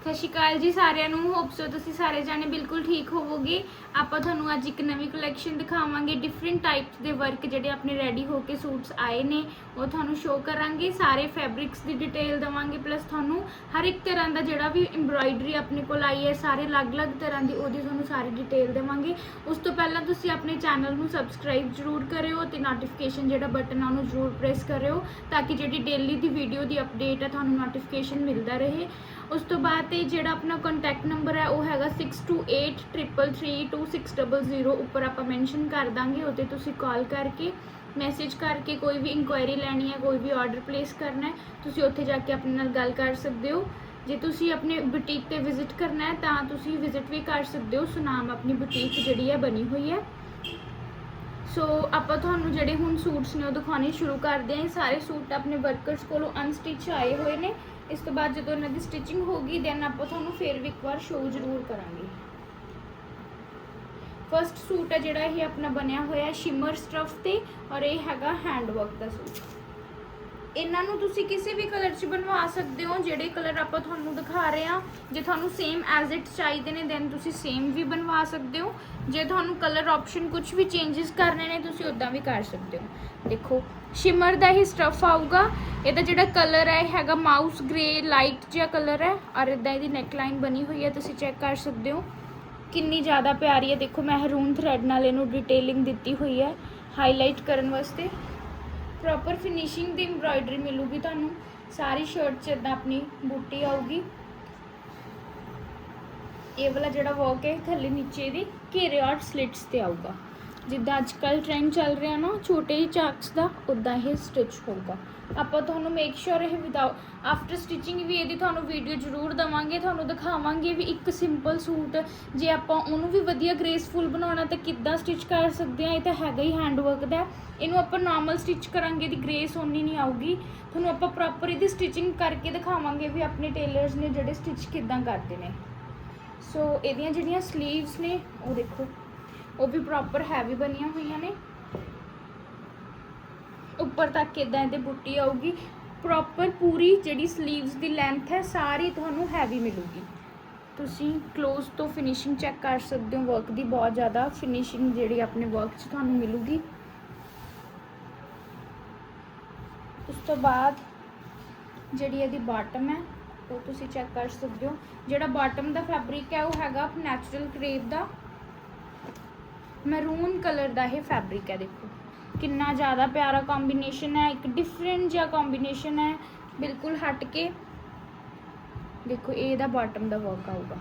ਸਤਿ ਸ਼੍ਰੀ ਅਕਾਲ ਜੀ ਸਾਰਿਆਂ ਨੂੰ। ਹੋਪ ਸੋ ਤੁਸੀਂ ਸਾਰੇ ਜਾਣੇ ਬਿਲਕੁਲ ਠੀਕ ਹੋਵੋਗੇ। ਆਪਾਂ ਤੁਹਾਨੂੰ ਅੱਜ ਇੱਕ ਨਵੀਂ ਕਲੈਕਸ਼ਨ ਦਿਖਾਵਾਂਗੇ। ਡਿਫਰੈਂਟ ਟਾਈਪਸ ਦੇ ਵਰਕ ਜਿਹੜੇ ਆਪਣੇ ਰੈਡੀ ਹੋ ਕੇ ਸੂਟਸ ਆਏ ਨੇ, ਉਹ ਤੁਹਾਨੂੰ ਸ਼ੋਅ ਕਰਾਂਗੇ। ਸਾਰੇ ਫੈਬਰਿਕਸ ਦੀ ਡਿਟੇਲ ਦਵਾਂਗੇ ਪਲੱਸ ਤੁਹਾਨੂੰ ਹਰ ਇੱਕ ਤਰ੍ਹਾਂ ਦਾ ਜਿਹੜਾ ਵੀ ਐਮਬ੍ਰਾਇਡਰੀ ਆਪਣੇ ਕੋਲ ਆਈ ਹੈ, ਸਾਰੇ ਅਲੱਗ-ਅਲੱਗ ਤਰ੍ਹਾਂ ਦੀ, ਉਹਦੀ ਤੁਹਾਨੂੰ ਸਾਰੀ ਡਿਟੇਲ ਦੇਵਾਂਗੇ। ਉਸ ਤੋਂ ਪਹਿਲਾਂ ਤੁਸੀਂ ਆਪਣੇ ਚੈਨਲ ਨੂੰ ਸਬਸਕ੍ਰਾਈਬ ਜ਼ਰੂਰ ਕਰਿਓ ਤੇ ਨੋਟੀਫਿਕੇਸ਼ਨ ਜਿਹੜਾ ਬਟਨ ਆ, ਉਹਨੂੰ ਜ਼ਰੂਰ ਪ੍ਰੈਸ ਕਰਿਓ, ਤਾਂ ਕਿ ਜਿਹੜੀ ਡੇਲੀ ਦੀ ਵੀਡੀਓ ਦੀ ਅਪਡੇਟ ਹੈ ਤੁਹਾਨੂੰ ਨੋਟੀਫਿਕੇਸ਼ਨ ਮਿਲਦਾ ਰਹੇ। ਉਸ ਤੋਂ ਬਾਅਦ ਤੇ ਜਿਹੜਾ ਆਪਣਾ ਕੰਟੈਕਟ ਨੰਬਰ ਹੈ, ਉਹ ਹੈਗਾ 6283332600 ਉੱਪਰ ਆਪਾਂ ਮੈਂਸ਼ਨ ਕਰ ਦਾਂਗੇ, ਉਹਤੇ ਤੁਸੀਂ ਕਾਲ ਕਰਕੇ ਮੈਸੇਜ ਕਰਕੇ ਕੋਈ ਵੀ ਇਨਕੁਆਇਰੀ ਲੈਣੀ ਹੈ, ਕੋਈ ਵੀ ਆਰਡਰ ਪਲੇਸ ਕਰਨਾ ਹੈ, ਤੁਸੀਂ ਉੱਥੇ ਜਾ ਕੇ ਆਪਣੇ ਨਾਲ ਗੱਲ ਕਰ ਸਕਦੇ ਹੋ। ਜੇ ਤੁਸੀਂ ਆਪਣੇ ਬੁਟੀਕ ਤੇ ਵਿਜ਼ਿਟ ਕਰਨਾ ਹੈ, ਤਾਂ ਤੁਸੀਂ ਵਿਜ਼ਿਟ ਵੀ ਕਰ ਸਕਦੇ ਹੋ ਸੁਨਾਮ ਆਪਣੀ ਬੁਟੀਕ ਜਿਹੜੀ ਹੈ, ਬਣੀ ਹੋਈ ਹੈ। ਸੋ ਆਪਾਂ ਤੁਹਾਨੂੰ ਜਿਹੜੇ ਹੁਣ ਸੂਟਸ ਨੇ, ਉਹ ਦਿਖਾਉਣੇ ਸ਼ੁਰੂ ਕਰਦੇ ਹਾਂ। ਸਾਰੇ ਸੂਟ ਆਪਣੇ ਵਰਕਰਸ ਕੋਲੋਂ ਅਨਸਟਿਚ ਆਏ ਹੋਏ ਨੇ। ਇਸ ਤੋਂ ਬਾਅਦ ਜਦੋਂ ਇਹਨਾਂ ਦੀ ਸਟਿਚਿੰਗ ਹੋ ਗਈ ਦੈਨ ਆਪਾਂ ਤੁਹਾਨੂੰ ਫੇਰ ਵੀ ਇੱਕ ਵਾਰ ਸ਼ੋਅ ਜ਼ਰੂਰ ਕਰਾਂਗੇ। ਫਰਸਟ ਸੂਟ ਹੈ ਜਿਹੜਾ ਇਹ ਆਪਣਾ ਬਣਿਆ ਹੋਇਆ ਸ਼ਿਮਰ ਸਟਫ ਤੇ, ਔਰ ਇਹ ਹੈਗਾ ਹੈਂਡ ਵਰਕ ਦਾ ਸੂਟ। ਇਹਨਾਂ ਨੂੰ ਤੁਸੀਂ ਕਿਸੇ ਵੀ ਕਲਰ 'ਚ ਬਣਵਾ ਸਕਦੇ ਹੋ, ਜਿਹੜੇ ਕਲਰ ਆਪਾਂ ਤੁਹਾਨੂੰ ਦਿਖਾ ਰਹੇ ਹਾਂ। ਜੇ ਤੁਹਾਨੂੰ ਸੇਮ ਐਜ਼ ਇਟ ਚਾਹੀਦੇ ਨੇ ਦੈਨ ਤੁਸੀਂ ਸੇਮ ਵੀ ਬਣਵਾ ਸਕਦੇ ਹੋ। ਜੇ ਤੁਹਾਨੂੰ ਕਲਰ ਆਪਸ਼ਨ ਕੁਝ ਵੀ ਚੇਂਜਸ ਕਰਨੇ ਨੇ, ਤੁਸੀਂ ਉਦਾਂ ਵੀ ਕਰ ਸਕਦੇ ਹੋ। ਦੇਖੋ ਸ਼ਿਮਰ ਦਾ ਹੀ ਸਟਫ ਆਊਗਾ। ਇਹਦਾ ਜਿਹੜਾ ਕਲਰ ਹੈ, ਇਹ ਹੈਗਾ ਮਾਊਸ ਗ੍ਰੇ ਲਾਈਟ ਜਿਹਾ ਕਲਰ ਹੈ। ਔਰ ਇਦਾਂ ਇਹਦੀ ਨੈਕਲਾਈਨ ਬਣੀ ਹੋਈ ਹੈ, ਤੁਸੀਂ ਚੈੱਕ ਕਰ ਸਕਦੇ ਹੋ। ਕਿੰਨੀ ਜ਼ਿਆਦਾ ਪਿਆਰੀ ਹੈ। ਦੇਖੋ ਮਹਿਰੂਨ ਥਰੈਡ ਨਾਲ ਇਹਨੂੰ ਡਿਟੇਲਿੰਗ ਦਿੱਤੀ ਹੋਈ ਹੈ ਹਾਈਲਾਈਟ ਕਰਨ ਵਾਸਤੇ। ਪ੍ਰੋਪਰ ਫਿਨਿਸ਼ਿੰਗ ਦੀ ਐਮਬ੍ਰਾਇਡਰੀ ਮਿਲੂਗੀ ਤੁਹਾਨੂੰ। ਸਾਰੀ ਸ਼ਰਟ 'ਚ ਇਦਾਂ ਆਪਣੀ ਬੂਟੀ ਆਊਗੀ। ਇਹ ਵਾਲਾ ਜਿਹੜਾ ਵਰਕ ਹੈ ਥੱਲੇ ਨੀਚੇ ਦੀ ਘੇਰੇ ਔਰ ਸਲਿਟਸ ਤੇ ਆਊਗਾ। ਜਿੱਦਾਂ ਅੱਜ ਕੱਲ ਟ੍ਰੈਂਡ ਚੱਲ ਰਿਹਾ ਨਾ, ਛੋਟੇ ਜਿਹੇ ਚਾਕਸ ਦਾ ਉਦਾਂ ਇਹ ਸਟਿਚ ਹੋਊਗਾ। ਆਪਾਂ ਤੁਹਾਨੂੰ ਮੇਕ ਸ਼ੋਰ ਇਹ ਵਿਦਾਊਟ ਆਫਟਰ ਸਟਿਚਿੰਗ ਵੀ ਇਹਦੀ ਤੁਹਾਨੂੰ ਵੀਡੀਓ ਜ਼ਰੂਰ ਦਵਾਂਗੇ, ਤੁਹਾਨੂੰ ਦਿਖਾਵਾਂਗੇ ਵੀ ਇੱਕ ਸਿੰਪਲ ਸੂਟ, ਜੇ ਆਪਾਂ ਉਹਨੂੰ ਵੀ ਵਧੀਆ ਗ੍ਰੇਸਫੁਲ ਬਣਾਉਣਾ ਤਾਂ ਕਿੱਦਾਂ ਸਟਿਚ ਕਰ ਸਕਦੇ ਆ ਇਹ ਤਾਂ ਹੈਗਾ ਹੀ ਹੈਂਡ ਵਰਕ ਦਾ। ਇਹਨੂੰ ਆਪਾਂ ਨਾਰਮਲ ਸਟਿਚ ਕਰਾਂਗੇ ਦੀ ਗ੍ਰੇਸ ਓਨੀ ਨਹੀਂ ਆਊਗੀ। ਤੁਹਾਨੂੰ ਆਪਾਂ ਪ੍ਰੋਪਰ ਇਹਦੀ ਸਟਿਚਿੰਗ ਕਰਕੇ ਦਿਖਾਵਾਂਗੇ ਵੀ ਆਪਣੇ ਟੇਲਰਸ ਨੇ ਜਿਹੜੇ ਸਟਿਚ ਕਿੱਦਾਂ ਕਰਦੇ ਨੇ। ਸੋ ਇਹਦੀਆਂ ਜਿਹੜੀਆਂ ਸਲੀਵਸ ਨੇ, ਉਹ ਦੇਖੋ। ਉਹ ਵੀ ਪ੍ਰੋਪਰ ਹੈਵੀ ਬਣੀਆਂ ਹੋਈਆਂ ਨੇ। ਉੱਪਰ ਤੱਕ ਇਦਾਂ ਇਹਦੇ ਬੁੱਟੀ ਆਊਗੀ। ਪ੍ਰੋਪਰ ਪੂਰੀ ਜਿਹੜੀ ਸਲੀਵਸ ਦੀ ਲੈਂਥ ਹੈ, ਸਾਰੀ ਤੁਹਾਨੂੰ ਹੈਵੀ ਮਿਲੂਗੀ। ਤੁਸੀਂ ক্লোਜ਼ ਤੋਂ ਫਿਨਿਸ਼ਿੰਗ ਚੈੱਕ ਕਰ ਸਕਦੇ ਹੋ। ਵਰਕ ਦੀ ਬਹੁਤ ਜ਼ਿਆਦਾ ਫਿਨਿਸ਼ਿੰਗ ਜਿਹੜੀ ਆਪਣੇ ਵਰਕ 'ਚ ਤੁਹਾਨੂੰ ਮਿਲੂਗੀ। ਉਸ ਤੋਂ ਬਾਅਦ ਜਿਹੜੀ ਇਹਦੀ ਬਾਟਮ ਹੈ, ਉਹ ਤੁਸੀਂ ਚੈੱਕ ਕਰ ਸਕਦੇ ਹੋ। ਜਿਹੜਾ ਬਾਟਮ ਦਾ ਫੈਬਰਿਕ ਹੈ, ਉਹ ਹੈਗਾ ਨੈਚੁਰਲ ਕਰੇਪ ਦਾ। ਮੈਰੂਨ ਕਲਰ ਦਾ ਇਹ ਫੈਬਰਿਕ ਹੈ ਦੇਖੋ। ਕਿੰਨਾ ਜ਼ਿਆਦਾ ਪਿਆਰਾ ਕੰਬੀਨੇਸ਼ਨ ਹੈ, ਇੱਕ ਡਿਫਰੈਂਟ ਜਿਹਾ ਕੰਬੀਨੇਸ਼ਨ ਹੈ, ਬਿਲਕੁਲ ਹਟ ਕੇ। ਦੇਖੋ ਇਹ ਇਹਦਾ ਬਾਟਮ ਦਾ ਵਰਕ ਆਊਗਾ।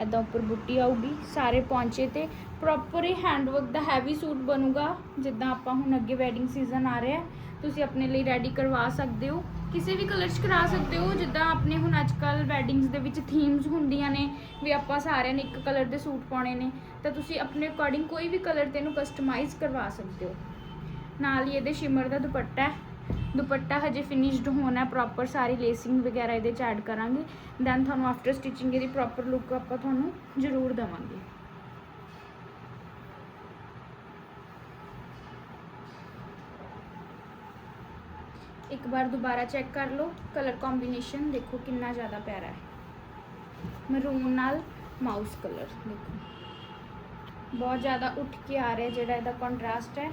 ਐਦਾਂ ਉੱਪਰ ਬੁੱਟੀ ਆਊਗੀ, ਸਾਰੇ ਪੌਂਚੇ ਤੇ। ਪ੍ਰੋਪਰ ਇਹ ਹੈਂਡਵਰਕ ਦਾ ਹੈਵੀ ਸੂਟ ਬਣੂਗਾ, ਜਿੱਦਾਂ ਆਪਾਂ ਹੁਣ ਅੱਗੇ ਵੈਡਿੰਗ ਸੀਜ਼ਨ ਆ ਰਿਹਾ ਤੁਸੀਂ ਆਪਣੇ ਲਈ ਰੈਡੀ ਕਰਵਾ ਸਕਦੇ ਹੋ। ਕਿਸੇ ਵੀ ਕਲਰ 'ਚ ਕਰਾ ਸਕਦੇ ਹੋ, ਜਿੱਦਾਂ ਆਪਣੇ ਹੁਣ ਅੱਜ ਕੱਲ ਵੈਡਿੰਗਸ ਦੇ ਵਿੱਚ ਥੀਮਸ ਹੁੰਦੀਆਂ ਨੇ, ਵੀ ਆਪਾਂ ਸਾਰਿਆਂ ਨੇ ਇੱਕ ਕਲਰ ਦੇ ਸੂਟ ਪਾਉਣੇ ਨੇ, ਤਾਂ ਤੁਸੀਂ ਆਪਣੇ ਅਕੋਰਡਿੰਗ ਕੋਈ ਵੀ ਕਲਰ ਤੇ ਇਹਨੂੰ ਕਸਟਮਾਈਜ਼ ਕਰਵਾ ਸਕਦੇ ਹੋ। ਨਾਲ ਹੀ ਇਹਦੇ ਸ਼ਿਮਰ ਦਾ ਦੁਪੱਟਾ ਹੈ। ਦੁਪੱਟਾ ਹਜੇ ਫਿਨਿਸ਼ਡ ਹੋਣਾ ਪ੍ਰੋਪਰ ਸਾਰੀ ਲੇਸਿੰਗ ਵਗੈਰਾ ਇਹਦੇ ਚ ਐਡ ਕਰਾਂਗੇ। ਦੈਨ ਤੁਹਾਨੂੰ ਆਫਟਰ ਸਟਿਚਿੰਗ ਇਹਦੀ ਪ੍ਰੋਪਰ ਲੁੱਕ ਆਪਾਂ ਤੁਹਾਨੂੰ ਜ਼ਰੂਰ ਦਵਾਂਗੇ। ਇੱਕ ਵਾਰ ਦੁਬਾਰਾ ਚੈੱਕ ਕਰ ਲਓ। ਕਲਰ ਕੰਬੀਨੇਸ਼ਨ ਦੇਖੋ ਕਿੰਨਾ ਜ਼ਿਆਦਾ ਪਿਆਰਾ ਹੈ। ਮਰੂਨ ਨਾਲ ਮਾਊਸ ਕਲਰ ਦੇਖੋ। ਬਹੁਤ ਜ਼ਿਆਦਾ ਉੱਠ ਕੇ ਆ ਰਿਹਾ ਜਿਹੜਾ ਇਹਦਾ ਕੰਟਰਾਸਟ ਹੈ।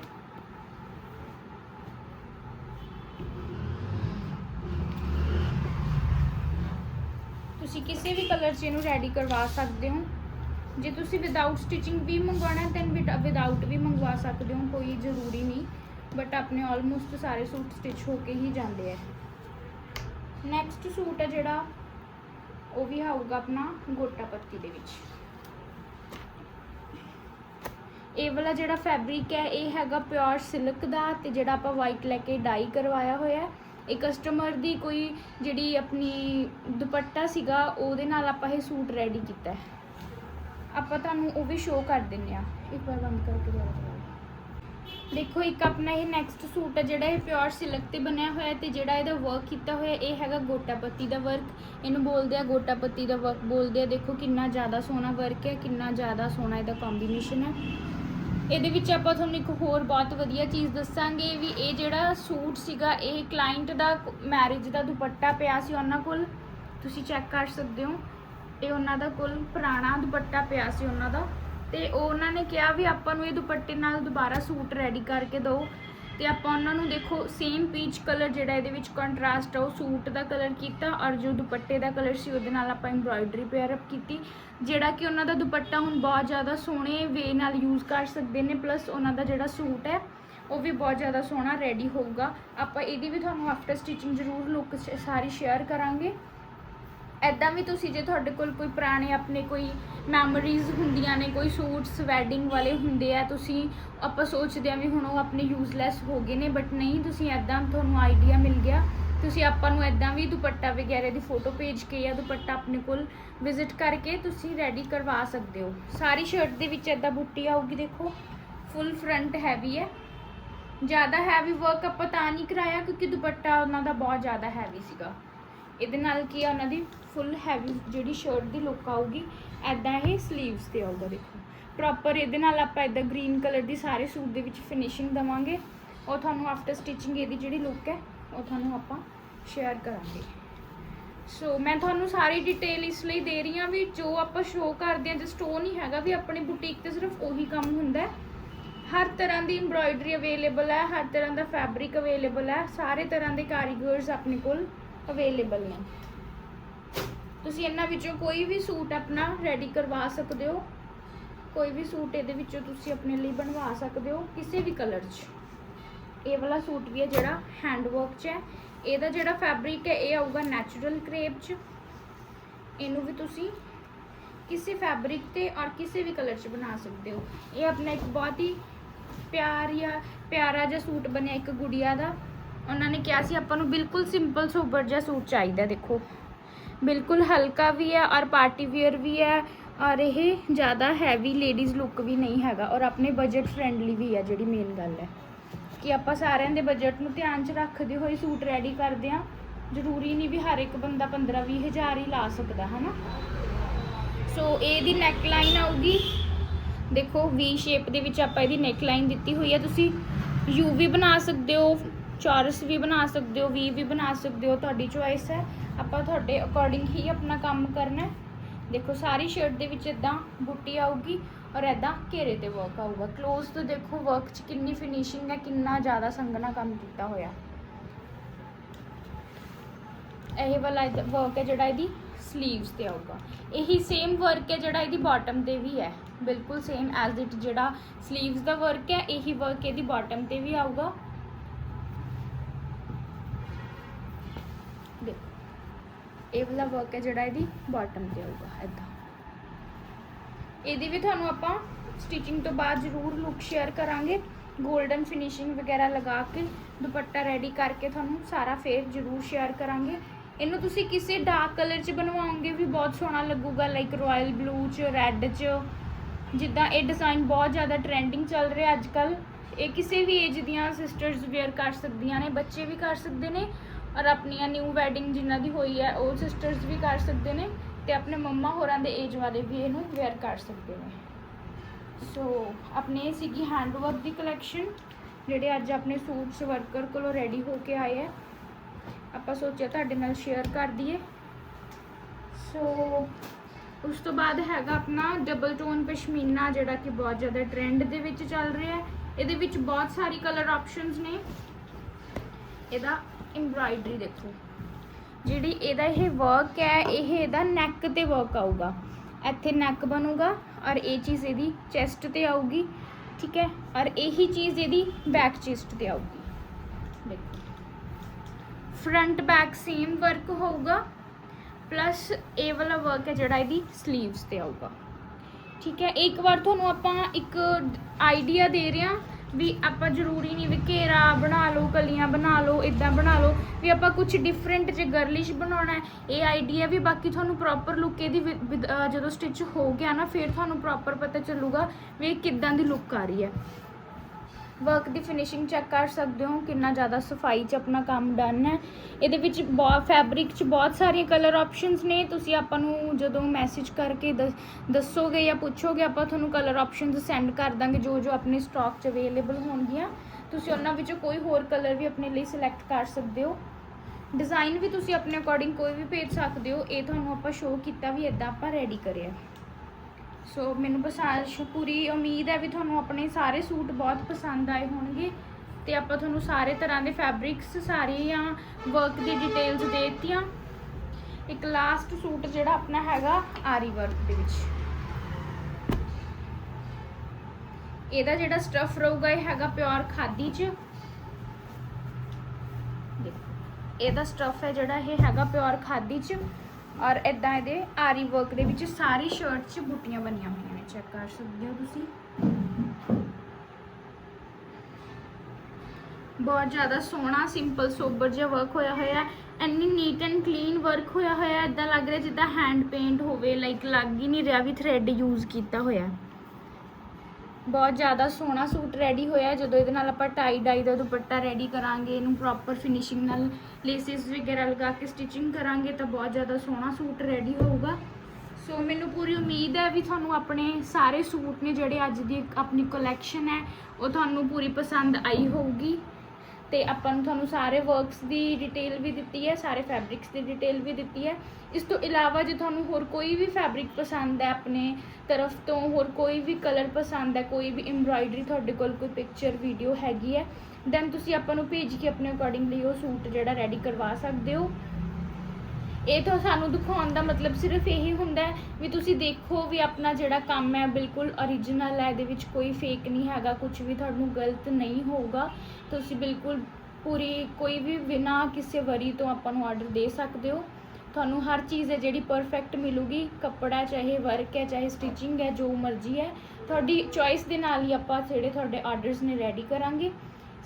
ਤੁਸੀਂ ਕਿਸੇ ਵੀ ਕਲਰ 'ਚ ਇਹਨੂੰ ਰੈਡੀ ਕਰਵਾ ਸਕਦੇ ਹੋ। ਜੇ ਤੁਸੀਂ ਵਿਦਆਊਟ ਸਟਿਚਿੰਗ ਵੀ ਮੰਗਵਾਉਣਾ ਹੈ ਤਾਂ ਵਿਦਆਊਟ ਵੀ ਮੰਗਵਾ ਸਕਦੇ ਹੋ, ਕੋਈ ਜ਼ਰੂਰੀ ਨਹੀਂ। ਬਟ ਆਪਣੇ ਆਲਮੋਸਟ ਸਾਰੇ ਸੂਟ ਸਟਿਚ ਹੋ ਕੇ ਹੀ ਜਾਂਦੇ ਆ। ਨੈਕਸਟ ਸੂਟ ਹੈ ਜਿਹੜਾ, ਉਹ ਵੀ ਆਊਗਾ ਆਪਣਾ ਗੋਟਾ ਪੱਤੀ ਦੇ ਵਿੱਚ। ਇਹ ਵਾਲਾ ਜਿਹੜਾ ਫੈਬਰਿਕ ਹੈ, ਇਹ ਹੈਗਾ ਪਿਓਰ ਸਿਲਕ ਦਾ ਤੇ ਜਿਹੜਾ ਆਪਾਂ ਵਾਈਟ ਲੈ ਕੇ ਡਾਈ ਕਰਵਾਇਆ ਹੋਇਆ ਹੈ। ਇਹ ਕਸਟਮਰ ਦੀ ਕੋਈ ਜਿਹੜੀ ਆਪਣੀ ਦੁਪੱਟਾ ਸੀਗਾ, ਉਹਦੇ ਨਾਲ ਆਪਾਂ ਇਹ ਸੂਟ ਰੈਡੀ ਕੀਤਾ ਹੈ। ਆਪਾਂ ਤੁਹਾਨੂੰ ਉਹ ਵੀ ਸ਼ੋਅ ਕਰ ਦਿੰਨੇ ਆ। ਇੱਕ ਵਾਰ ਬੰਦ ਕਰਕੇ ਦੁਬਾਰਾ ਦੇਖੋ, ਇੱਕ ਆਪਣਾ ਇਹ ਨੈਕਸਟ ਸੂਟ ਹੈ ਜਿਹੜਾ ਇਹ ਪਿਓਰ ਸਿਲਕ ਤੇ ਬਣਿਆ ਹੋਇਆ ਹੈ ਤੇ ਜਿਹੜਾ ਇਹਦਾ ਵਰਕ ਕੀਤਾ ਹੋਇਆ, ਇਹ ਹੈਗਾ ਗੋਟਾਪੱਤੀ ਦਾ ਵਰਕ ਇਹਨੂੰ ਬੋਲਦੇ ਆ ਗੋਟਾਪੱਤੀ ਦਾ ਵਰਕ ਬੋਲਦੇ ਆ, ਦੇਖੋ, ਕਿੰਨਾ ਜ਼ਿਆਦਾ ਸੋਹਣਾ ਵਰਕ ਹੈ, ਕਿੰਨਾ ਜ਼ਿਆਦਾ ਸੋਹਣਾ ਇਹਦਾ ਕੰਬੀਨੇਸ਼ਨ ਹੈ। ਇਹਦੇ ਵਿੱਚ ਆਪਾਂ ਤੁਹਾਨੂੰ ਇੱਕ ਹੋਰ ਬਹੁਤ ਵਧੀਆ ਚੀਜ਼ ਦੱਸਾਂਗੇ ਵੀ ਇਹ ਜਿਹੜਾ ਸੂਟ ਸੀਗਾ, ਇਹ ਕਲਾਇੰਟ ਦਾ ਮੈਰਿਜ ਦਾ ਦੁਪੱਟਾ ਪਿਆ ਸੀ ਉਹਨਾਂ ਕੋਲ। ਤੁਸੀਂ ਚੈੱਕ ਕਰ ਸਕਦੇ ਹੋ। ਇਹ ਉਹਨਾਂ ਦਾ ਕੋਲ ਪੁਰਾਣਾ ਦੁਪੱਟਾ ਪਿਆ ਸੀ ਉਹਨਾਂ ਦਾ। ਤੇ ਉਹ ਉਹਨਾਂ ਨੇ ਕਿਹਾ ਵੀ ਆਪਾਂ ਨੂੰ ਇਹ ਦੁਪੱਟੇ ਨਾਲ ਦੁਬਾਰਾ ਸੂਟ ਰੈਡੀ ਕਰਕੇ ਦਿਓ। ਤੇ ਆਪਾਂ ਉਹਨਾਂ ਨੂੰ ਦੇਖੋ ਸੇਮ ਪੀਚ ਕਲਰ ਜਿਹੜਾ ਇਹਦੇ ਵਿੱਚ ਕੰਟਰਾਸਟ ਆ, ਉਹ ਸੂਟ ਦਾ ਕਲਰ ਕੀਤਾ ਔਰ ਜੋ ਦੁਪੱਟੇ ਦਾ ਕਲਰ ਸੀ ਉਹਦੇ ਨਾਲ ਆਪਾਂ ਐਮਬ੍ਰਾਇਡਰੀ ਪੇਅਰ ਅਪ ਕੀਤੀ। ਜਿਹੜਾ ਕਿ ਉਹਨਾਂ ਦਾ ਦੁਪੱਟਾ ਹੁਣ ਬਹੁਤ ਜ਼ਿਆਦਾ ਸੋਹਣੇ ਵੇ ਨਾਲ ਯੂਜ਼ ਕਰ ਸਕਦੇ ਨੇ ਪਲੱਸ ਉਹਨਾਂ ਦਾ ਜਿਹੜਾ ਸੂਟ ਹੈ, ਉਹ ਵੀ ਬਹੁਤ ਜ਼ਿਆਦਾ ਸੋਹਣਾ ਰੈਡੀ ਹੋਊਗਾ। ਆਪਾਂ ਇਹਦੀ ਵੀ ਤੁਹਾਨੂੰ ਆਫਟਰ ਸਟਿਚਿੰਗ ਜ਼ਰੂਰ ਲੁੱਕ ਸਾਰੀ ਸ਼ੇਅਰ ਕਰਾਂਗੇ। ਐਦਾਂ ਵੀ ਤੁਸੀਂ ਜੇ ਤੁਹਾਡੇ ਕੋਲ ਕੋਈ ਪੁਰਾਣੇ ਆਪਣੇ ਕੋਈ ਮੈਮਰੀਜ਼ ਹੁੰਦੀਆਂ ਨੇ, ਕੋਈ ਸੂਟਸ ਵੈਡਿੰਗ ਵਾਲੇ ਹੁੰਦੇ ਆ, ਤੁਸੀਂ ਆਪਾਂ ਸੋਚਦੇ ਆ ਵੀ ਹੁਣ ਉਹ ਆਪਣੇ ਯੂਜ਼ਲੈਸ ਹੋ ਗਏ ਨੇ ਬਟ ਨਹੀਂ, ਤੁਸੀਂ ਐਦਾਂ ਤੁਹਾਨੂੰ ਆਈਡੀਆ ਮਿਲ ਗਿਆ। ਤੁਸੀਂ ਆਪਾਂ ਨੂੰ ਐਦਾਂ ਵੀ ਦੁਪੱਟਾ ਵਗੈਰਾ ਦੀ ਫੋਟੋ ਭੇਜ ਕੇ ਜਾਂ ਦੁਪੱਟਾ ਆਪਣੇ ਕੋਲ ਵਿਜ਼ਿਟ ਕਰਕੇ ਤੁਸੀਂ ਰੈਡੀ ਕਰਵਾ ਸਕਦੇ ਹੋ। ਸਾਰੀ ਸ਼ਰਟ ਦੇ ਵਿੱਚ ਐਦਾਂ ਬੁੱਟੀ ਆਊਗੀ, ਦੇਖੋ ਫੁੱਲ ਫਰੰਟ ਹੈਵੀ ਹੈ। ਜ਼ਿਆਦਾ ਹੈਵੀ ਵਰਕ ਆਪਾਂ ਤਾਂ ਨਹੀਂ ਕਰਾਇਆ, ਕਿਉਂਕਿ ਦੁਪੱਟਾ ਉਹਨਾਂ ਦਾ ਬਹੁਤ ਜ਼ਿਆਦਾ ਹੈਵੀ ਸੀਗਾ। ਇਹਦੇ ਨਾਲ ਕੀ ਆ, ਉਹਨਾਂ ਦੀ ਫੁੱਲ ਹੈਵੀ ਜਿਹੜੀ ਸ਼ਰਟ ਦੀ ਲੁੱਕ ਆਊਗੀ ਐਦਾਂ ਇਹ 슬ੀਵਸ ਤੇ ਆਊਗਾ, ਦੇਖੋ। ਪ੍ਰੋਪਰ ਇਹਦੇ ਨਾਲ ਆਪਾਂ ਐਦਾਂ ਗ੍ਰੀਨ ਕਲਰ ਦੀ ਸਾਰੇ ਸੂਟ ਦੇ ਵਿੱਚ ਫਿਨਿਸ਼ਿੰਗ ਦਵਾਂਗੇ। ਉਹ ਤੁਹਾਨੂੰ ਆਫਟਰ ਸਟਿਚਿੰਗ ਇਹਦੀ ਜਿਹੜੀ ਲੁੱਕ ਹੈ, ਉਹ ਤੁਹਾਨੂੰ ਆਪਾਂ ਸ਼ੇਅਰ ਕਰਾਂਗੇ। ਸੋ ਮੈਂ ਤੁਹਾਨੂੰ ਸਾਰੀ ਡਿਟੇਲ ਇਸ ਲਈ ਦੇ ਰਹੀ ਹਾਂ ਵੀ ਜੋ ਆਪਾਂ ਸ਼ੋਅ ਕਰਦੇ ਹਾਂ ਜਸਟ ਉਹ ਨਹੀਂ ਹੈਗਾ ਵੀ ਆਪਣੀ ਬੁਟੀਕ ਤੇ ਸਿਰਫ ਉਹੀ ਕੰਮ ਹੁੰਦਾ ਹੈ। ਹਰ ਤਰ੍ਹਾਂ ਦੀ ਐਮਬ੍ਰਾਇਡਰੀ ਅਵੇਲੇਬਲ ਹੈ, ਹਰ ਤਰ੍ਹਾਂ ਦਾ ਫੈਬਰਿਕ ਅਵੇਲੇਬਲ ਹੈ, ਸਾਰੇ ਤਰ੍ਹਾਂ ਦੇ ਕਾਰੀਗਰਸ ਆਪਣੇ ਕੋਲ ਅਵੇਲੇਬਲ ਨੇ। ਤੁਸੀਂ ਇਹਨਾਂ ਵਿੱਚੋਂ ਕੋਈ ਵੀ ਸੂਟ ਆਪਣਾ ਰੈਡੀ ਕਰਵਾ ਸਕਦੇ ਹੋ। ਕੋਈ ਵੀ ਸੂਟ ਇਹਦੇ ਵਿੱਚੋਂ ਤੁਸੀਂ ਆਪਣੇ ਲਈ ਬਣਵਾ ਸਕਦੇ ਹੋ, ਕਿਸੇ ਵੀ ਕਲਰ 'ਚ। ਇਹ ਵਾਲਾ ਸੂਟ ਵੀ ਹੈ ਜਿਹੜਾ ਹੈਂਡ ਵਰਕ 'ਚ ਹੈ। ਇਹਦਾ ਜਿਹੜਾ ਫੈਬਰਿਕ ਹੈ, ਇਹ ਆਊਗਾ ਨੈਚੁਰਲ ਕਰੇਪ 'ਚ। ਇਹਨੂੰ ਵੀ ਤੁਸੀਂ ਕਿਸੇ ਫੈਬਰਿਕ ਤੇ ਔਰ ਕਿਸੇ ਵੀ ਕਲਰ 'ਚ ਬਣਾ ਸਕਦੇ ਹੋ। ਇਹ ਆਪਣਾ ਇੱਕ ਬਹੁਤ ਹੀ ਪਿਆਰ ਜਾਂ ਪਿਆਰਾ ਜਿਹਾ ਸੂਟ ਬਣਿਆ ਇੱਕ ਗੁੜੀਆ ਦਾ। ਉਹਨਾਂ ਨੇ ਕਿਹਾ ਸੀ, ਆਪਾਂ ਨੂੰ ਬਿਲਕੁਲ ਸਿੰਪਲ ਸੋਬਰ ਜਿਹਾ ਸੂਟ ਚਾਹੀਦਾ ਦੇਖੋ। ਬਿਲਕੁਲ ਹਲਕਾ ਵੀ ਹੈ ਔਰ ਪਾਰਟੀ ਵੇਅਰ ਵੀ ਹੈ ਔਰ ਇਹ ਜ਼ਿਆਦਾ ਹੈਵੀ ਲੇਡੀਜ਼ ਲੁੱਕ ਵੀ ਨਹੀਂ ਹੈਗਾ ਔਰ ਆਪਣੇ ਬਜਟ ਫ੍ਰੈਂਡਲੀ ਵੀ ਹੈ, ਜਿਹੜੀ ਮੇਨ ਗੱਲ ਹੈ। ਕਿ ਆਪਾਂ ਸਾਰਿਆਂ ਦੇ ਬਜਟ ਨੂੰ ਧਿਆਨ 'ਚ ਰੱਖਦੇ ਹੋਏ ਸੂਟ ਰੈਡੀ ਕਰਦੇ ਆ ਜ਼ਰੂਰੀ ਨਹੀਂ ਵੀ ਹਰ ਇੱਕ ਬੰਦਾ 15 20 ਹਜ਼ਾਰ ਹੀ ਲਾ ਸਕਦਾ, ਹਨਾ? ਸੋ ਇਹਦੀ ਨੈਕ ਲਾਈਨ ਆਊਗੀ। ਦੇਖੋ ਵੀ ਸ਼ੇਪ ਦੇ ਵਿੱਚ ਆਪਾਂ ਇਹਦੀ ਨੈਕ ਲਾਈਨ ਦਿੱਤੀ ਹੋਈ ਹੈ। ਤੁਸੀਂ ਯੂ ਵੀ ਬਣਾ ਸਕਦੇ ਹੋ ਚੌਰਸ ਵੀ ਬਣਾ ਸਕਦੇ ਹੋ ਵੀ ਵੀ ਬਣਾ ਸਕਦੇ ਹੋ, ਤੁਹਾਡੀ ਚੋਇਸ ਹੈ। ਆਪਾਂ ਤੁਹਾਡੇ ਅਕੋਰਡਿੰਗ ਹੀ ਆਪਣਾ ਕੰਮ ਕਰਨਾ ਦੇਖੋ, ਸਾਰੀ ਸ਼ਰਟ ਦੇ ਵਿੱਚ ਇਦਾਂ ਬੁੱਟੀ ਆਊਗੀ ਔਰ ਇਦਾਂ ਘੇਰੇ ਤੇ ਵਰਕ ਆਊਗਾ। ক্লোਜ਼ ਤੋਂ ਦੇਖੋ ਵਰਕ 'ਚ ਕਿੰਨੀ ਫਿਨਿਸ਼ਿੰਗ ਹੈ, ਕਿੰਨਾ ਜ਼ਿਆਦਾ ਸੰਗਣਾ ਕੰਮ ਕੀਤਾ ਹੋਇਆ। ਇਹ ਵਾਲਾ ਵਰਕ ਹੈ ਜਿਹੜਾ ਇਹਦੀ ਸਲੀਵਸ ਤੇ ਆਊਗਾ। ਇਹੀ ਸੇਮ ਵਰਕ ਹੈ ਜਿਹੜਾ ਇਹਦੀ ਬਾਟਮ ਤੇ ਵੀ ਹੈ। ਬਿਲਕੁਲ ਸੇਮ ਐਜ਼ ਇਟ ਜਿਹੜਾ ਸਲੀਵਸ ਦਾ ਵਰਕ ਹੈ, ਇਹੀ ਵਰਕ ਇਹਦੀ ਬਾਟਮ ਤੇ ਵੀ ਆਊਗਾ। ਵਾਲਾ ਵਰਕ ਹੈ ਜਿਹੜਾ ਇਹਦੀ ਬਾਟਮ ਤੇ ਆਊਗਾ ਇਦਾਂ ਇਹਦੀ ਵੀ ਤੁਹਾਨੂੰ ਆਪਾਂ ਸਟਿਚਿੰਗ ਤੋਂ ਬਾਅਦ ਜ਼ਰੂਰ ਲੁੱਕ ਸ਼ੇਅਰ ਕਰਾਂਗੇ। 골ਡਨ ਫਿਨਿਸ਼ਿੰਗ ਵਗੈਰਾ ਲਗਾ ਕੇ, ਦੁਪੱਟਾ ਰੈਡੀ ਕਰਕੇ ਤੁਹਾਨੂੰ ਸਾਰਾ ਫੇਰ ਜ਼ਰੂਰ ਸ਼ੇਅਰ ਕਰਾਂਗੇ। ਇਹਨੂੰ ਤੁਸੀਂ ਕਿਸੇ ਡਾਰਕ ਕਲਰ 'ਚ ਬਣਵਾਓਗੇ ਵੀ ਬਹੁਤ ਸੋਹਣਾ ਲੱਗੂਗਾ ਲਾਈਕ ਰਾਇਲ ਬਲੂ 'ਚ ਰੈੱਡ 'ਚ। ਜਿੱਦਾਂ ਇਹ ਡਿਜ਼ਾਈਨ ਬਹੁਤ ਜ਼ਿਆਦਾ ਟ੍ਰੈਂਡਿੰਗ ਚੱਲ ਰਿਹਾ ਅੱਜ ਕੱਲ ਇਹ ਕਿਸੇ ਵੀ ਏਜ ਦੀਆਂ ਸਿਸਟਰਸ ਵੇਅਰ ਕਰ ਸਕਦੀਆਂ ਨੇ, ਬੱਚੇ ਵੀ ਕਰ ਸਕਦੇ ਨੇ। ਔਰ ਆਪਣੀਆਂ ਨਿਊ ਵੈਡਿੰਗ ਜਿਨ੍ਹਾਂ ਦੀ ਹੋਈ ਹੈ, ਉਹ ਸਿਸਟਰਸ ਵੀ ਕਰ ਸਕਦੇ ਨੇ ਤੇ ਆਪਣੇ ਮੰਮਾ ਹੋਰਾਂ ਦੇ ਏਜ ਵਾਲੇ ਵੀ ਇਹਨੂੰ ਵੇਅਰ ਕਰ ਸਕਦੇ ਨੇ। ਸੋ ਆਪਣੇ ਇਹ ਸੀਗੀ ਹੈਂਡਵਰਕ ਦੀ ਕਲੈਕਸ਼ਨ ਜਿਹੜੇ ਅੱਜ ਆਪਣੇ ਸੂਟਸ ਵਰਕਰ ਕੋਲੋਂ ਰੈਡੀ ਹੋ ਕੇ ਆਏ ਹੈ ਆਪਾਂ ਸੋਚਿਆ ਤੁਹਾਡੇ ਨਾਲ ਸ਼ੇਅਰ ਕਰ ਦਈਏ। ਸੋ ਉਸ ਤੋਂ ਬਾਅਦ ਹੈਗਾ ਆਪਣਾ ਡਬਲ ਟੋਨ ਪਸ਼ਮੀਨਾ, ਜਿਹੜਾ ਕਿ ਬਹੁਤ ਜ਼ਿਆਦਾ ਟ੍ਰੈਂਡ ਦੇ ਵਿੱਚ ਚੱਲ ਰਿਹਾ ਹੈ। ਇਹਦੇ ਵਿੱਚ ਬਹੁਤ ਸਾਰੀ ਕਲਰ ਆਪਸ਼ਨਸ ਨੇ। ਇਹਦਾ ਐਮਬ੍ਰਾਇਡਰੀ ਦੇਖੋ। ਜਿਹੜੀ ਇਹਦਾ ਇਹ ਵਰਕ ਹੈ, ਇਹ ਇਹਦਾ ਨੈਕ ਤੇ ਵਰਕ ਆਊਗਾ। ਇੱਥੇ ਨੈਕ ਬਣੂਗਾ ਔਰ ਇਹ ਚੀਜ਼ ਇਹਦੀ ਚੈਸਟ ਤੇ ਆਊਗੀ, ਠੀਕ ਹੈ? ਔਰ ਇਹੀ ਚੀਜ਼ ਇਹਦੀ ਬੈਕ ਚੈਸਟ ਤੇ ਆਊਗੀ। ਫਰੰਟ ਬੈਕ ਸੇਮ ਵਰਕ ਹੋਊਗਾ ਪਲੱਸ ਇਹ ਵਾਲਾ ਵਰਕ ਹੈ ਜਿਹੜਾ ਇਹਦੀ 슬ੀਵਸ ਤੇ ਆਊਗਾ। ਠੀਕ ਹੈ? ਇੱਕ ਵਾਰ ਤੁਹਾਨੂੰ ਆਪਾਂ ਇੱਕ ਆਈਡੀਆ ਦੇ ਰਹੇ ਹਾਂ ਵੀ ਆਪਾਂ ਜ਼ਰੂਰੀ ਨਹੀਂ ਵੀ ਘੇਰਾ ਬਣਾ ਲਓ, ਕਲੀਆਂ ਬਣਾ ਲਓ ਇਦਾਂ ਬਣਾ ਲਓ, ਵੀ ਆਪਾਂ ਕੁਝ ਡਿਫਰੈਂਟ ਜੇ ਗਰਲਿਸ਼ ਬਣਾਉਣਾ ਇਹ ਆਈਡੀਆ ਵੀ ਬਾਕੀ ਤੁਹਾਨੂੰ ਪ੍ਰੋਪਰ ਲੁੱਕ ਇਹਦੀ ਜਦੋਂ ਸਟਿਚ ਹੋ ਗਿਆ ਨਾ, ਫਿਰ ਤੁਹਾਨੂੰ ਪ੍ਰੋਪਰ ਪਤਾ ਚੱਲੂਗਾ ਵੀ ਇਹ ਕਿੱਦਾਂ ਦੀ ਲੁੱਕ ਆ ਰਹੀ ਹੈ। ਵਰਕ ਦੀ ਫਿਨਿਸ਼ਿੰਗ ਚੈੱਕ ਕਰ ਸਕਦੇ ਹੋ, ਕਿੰਨਾ ਜ਼ਿਆਦਾ ਸਫ਼ਾਈ 'ਚ ਆਪਣਾ ਕੰਮ ਡਨ ਹੈ। ਇਹਦੇ ਵਿੱਚ ਬਹੁਤ ਫੈਬਰਿਕ 'ਚ ਬਹੁਤ ਸਾਰੀਆਂ ਕਲਰ ਆਪਸ਼ਨਸ ਨੇ। ਤੁਸੀਂ ਆਪਾਂ ਨੂੰ ਜਦੋਂ ਮੈਸੇਜ ਕਰਕੇ ਦੱਸ- ਦੱਸੋਗੇ ਜਾਂ ਪੁੱਛੋਗੇ, ਆਪਾਂ ਤੁਹਾਨੂੰ ਕਲਰ ਆਪਸ਼ਨਸ ਸੈਂਡ ਕਰ ਦਾਂਗੇ, ਜੋ ਜੋ ਆਪਣੇ ਸਟਾਕ 'ਚ ਅਵੇਲੇਬਲ ਹੋਣਗੀਆਂ। ਤੁਸੀਂ ਉਹਨਾਂ ਵਿੱਚੋਂ ਕੋਈ ਹੋਰ ਕਲਰ ਵੀ ਆਪਣੇ ਲਈ ਸਿਲੈਕਟ ਕਰ ਸਕਦੇ ਹੋ। ਡਿਜ਼ਾਈਨ ਵੀ ਤੁਸੀਂ ਆਪਣੇ ਅਕੋਰਡਿੰਗ ਕੋਈ ਵੀ ਭੇਜ ਸਕਦੇ ਹੋ। ਇਹ ਤੁਹਾਨੂੰ ਆਪਾਂ ਸ਼ੋਅ ਕੀਤਾ ਵੀ ਇਦਾਂ ਆਪਾਂ ਰੈਡੀ ਕਰਿਆ। ਸੋ ਮੈਨੂੰ ਪਸੰਦ ਪੂਰੀ ਉਮੀਦ ਹੈ ਵੀ ਤੁਹਾਨੂੰ ਆਪਣੇ ਸਾਰੇ ਸੂਟ ਬਹੁਤ ਪਸੰਦ ਆਏ ਹੋਣਗੇ ਤੇ ਆਪਾਂ ਤੁਹਾਨੂੰ ਸਾਰੇ ਤਰ੍ਹਾਂ ਦੇ ਫੈਬਰਿਕਸ ਸਾਰੀਆਂ ਵਰਕ ਦੀ ਡਿਟੇਲਸ ਦੇ ਦਿੱਤੀਆਂ। ਇੱਕ ਲਾਸਟ ਸੂਟ ਜਿਹੜਾ ਆਪਣਾ ਹੈਗਾ ਆਰੀ ਵਰਕ ਦੇ ਵਿੱਚ। ਇਹਦਾ ਜਿਹੜਾ ਸਟਫ ਰਹੂਗਾ, ਇਹ ਹੈਗਾ ਪਿਓਰ ਖਾਦੀ ਚ। ਇਹਦਾ ਸਟਫ ਹੈ ਜਿਹੜਾ, ਇਹ ਹੈਗਾ ਪਿਓਰ ਖਾਦੀ ਚ। ਔਰ ਇਦਾਂ ਇਹਦੇ ਆਰੀ ਵਰਕ ਦੇ ਵਿੱਚ ਸਾਰੀ ਸ਼ਰਟ 'ਚ ਬੁੱਟੀਆਂ ਬਣੀਆਂ ਹੋਈਆਂ ਨੇ ਚੈੱਕ ਕਰ ਸਕਦੇ ਹੋ ਤੁਸੀਂ। ਬਹੁਤ ਜ਼ਿਆਦਾ ਸੋਹਣਾ ਸਿੰਪਲ ਸੋਬਰ ਜਿਹਾ ਵਰਕ ਹੋਇਆ ਹੋਇਆ ਹੈ। ਇੰਨੀ ਨੀਟ ਐਂਡ ਕਲੀਨ ਵਰਕ ਹੋਇਆ ਹੋਇਆ ਹੈ। ਇਦਾਂ ਲੱਗ ਰਿਹਾ ਜਿੱਦਾਂ ਹੈਂਡ ਪੇਂਟ ਹੋਵੇ ਲਾਈਕ ਲੱਗ ਹੀ ਨਹੀਂ ਰਿਹਾ ਵੀ ਥ੍ਰੈਡ ਯੂਜ਼ ਕੀਤਾ ਹੋਇਆ ਬਹੁਤ ਜ਼ਿਆਦਾ ਸੋਹਣਾ ਸੂਟ ਰੈਡੀ ਹੋਇਆ। ਜਦੋਂ ਇਹਦੇ ਨਾਲ ਆਪਾਂ ਟਾਈ ਡਾਈ ਦਾ ਦੁਪੱਟਾ ਰੈਡੀ ਕਰਾਂਗੇ, ਇਹਨੂੰ ਪ੍ਰੋਪਰ ਫਿਨਿਸ਼ਿੰਗ ਨਾਲ ਲੇਸਿਸ ਵਗੈਰਾ ਲਗਾ ਕੇ ਸਟਿਚਿੰਗ ਕਰਾਂਗੇ ਤਾਂ ਬਹੁਤ ਜ਼ਿਆਦਾ ਸੋਹਣਾ ਸੂਟ ਰੈਡੀ ਹੋਊਗਾ। ਸੋ ਮੈਨੂੰ ਪੂਰੀ ਉਮੀਦ ਹੈ ਵੀ ਤੁਹਾਨੂੰ ਆਪਣੇ ਸਾਰੇ ਸੂਟ ਨੇ ਜਿਹੜੇ ਅੱਜ ਦੀ ਆਪਣੀ ਕਲੈਕਸ਼ਨ ਹੈ, ਉਹ ਤੁਹਾਨੂੰ ਪੂਰੀ ਪਸੰਦ ਆਈ ਹੋਊਗੀ। ਤੇ ਆਪਾਂ ਨੂੰ ਤੁਹਾਨੂੰ ਸਾਰੇ ਵਰਕਸ ਦੀ ਡਿਟੇਲ ਵੀ ਦਿੱਤੀ ਹੈ, ਸਾਰੇ ਫੈਬਰਿਕਸ ਦੀ ਡਿਟੇਲ ਵੀ ਦਿੱਤੀ ਹੈ। ਇਸ ਤੋਂ ਇਲਾਵਾ ਜੇ ਤੁਹਾਨੂੰ ਹੋਰ ਕੋਈ ਵੀ ਫੈਬਰਿਕ ਪਸੰਦ ਹੈ ਆਪਣੇ ਤਰਫ ਤੋਂ, ਹੋਰ ਕੋਈ ਵੀ ਕਲਰ ਪਸੰਦ ਹੈ, ਕੋਈ ਵੀ ਐਮਬ੍ਰਾਇਡਰੀ ਤੁਹਾਡੇ ਕੋਲ ਕੋਈ ਪਿਕਚਰ ਵੀਡੀਓ ਹੈਗੀ ਹੈ ਦੈਨ ਤੁਸੀਂ ਆਪਾਂ ਨੂੰ ਭੇਜ ਕੇ ਆਪਣੇ ਅਕੋਰਡਿੰਗਲੀ ਉਹ ਸੂਟ ਜਿਹੜਾ ਰੈਡੀ ਕਰਵਾ ਸਕਦੇ ਹੋ। ਇਹ ਤਾਂ ਸਾਨੂੰ ਦਿਖਾਉਣ ਦਾ ਮਤਲਬ ਸਿਰਫ ਇਹੀ ਹੁੰਦਾ ਹੈ ਵੀ ਤੁਸੀਂ ਦੇਖੋ ਵੀ ਆਪਣਾ ਜਿਹੜਾ ਕੰਮ ਹੈ ਬਿਲਕੁਲ origignal ਹੈ, ਇਹਦੇ ਵਿੱਚ ਕੋਈ ਫੇਕ ਨਹੀਂ ਹੈਗਾ ਕੁਝ ਵੀ ਤੁਹਾਨੂੰ ਗਲਤ ਨਹੀਂ ਹੋਊਗਾ। ਤੁਸੀਂ ਬਿਲਕੁਲ ਪੂਰੀ ਕੋਈ ਵੀ ਬਿਨਾ ਕਿਸੇ ਵਰੀ ਤੋਂ ਆਪਾਂ ਨੂੰ ਆਰਡਰ ਦੇ ਸਕਦੇ ਹੋ। ਤੁਹਾਨੂੰ ਹਰ ਚੀਜ਼ ਹੈ ਜਿਹੜੀ ਪਰਫੈਕਟ ਮਿਲੂਗੀ, ਕੱਪੜਾ ਚਾਹੇ ਵਰਕ ਹੈ, ਚਾਹੇ ਸਟਿਚਿੰਗ ਹੈ, ਜੋ ਮਰਜ਼ੀ ਹੈ। ਤੁਹਾਡੀ ਚੋਇਸ ਦੇ ਨਾਲ ਹੀ ਆਪਾਂ ਜਿਹੜੇ ਤੁਹਾਡੇ ਆਰਡਰਸ ਨੇ ਰੈਡੀ ਕਰਾਂਗੇ।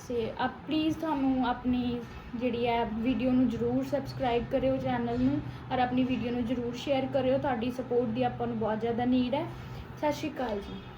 ਸੇ ਆਪ ਪਲੀਜ਼ ਤੁਹਾਨੂੰ ਆਪਣੀ ਜਿਹੜੀ ਹੈ ਵੀਡੀਓ ਨੂੰ ਜਰੂਰ ਸਬਸਕ੍ਰਾਈਬ ਕਰਿਓ ਚੈਨਲ ਨੂੰ ਔਰ ਆਪਣੀ ਵੀਡੀਓ ਨੂੰ ਜਰੂਰ ਸ਼ੇਅਰ ਕਰਿਓ, ਤੁਹਾਡੀ ਸਪੋਰਟ ਦੀ ਆਪਾਂ ਨੂੰ ਬਹੁਤ ਜ਼ਿਆਦਾ ਨੀਡ ਹੈ। ਸਤਿ ਸ਼੍ਰੀ ਅਕਾਲ ਜੀ।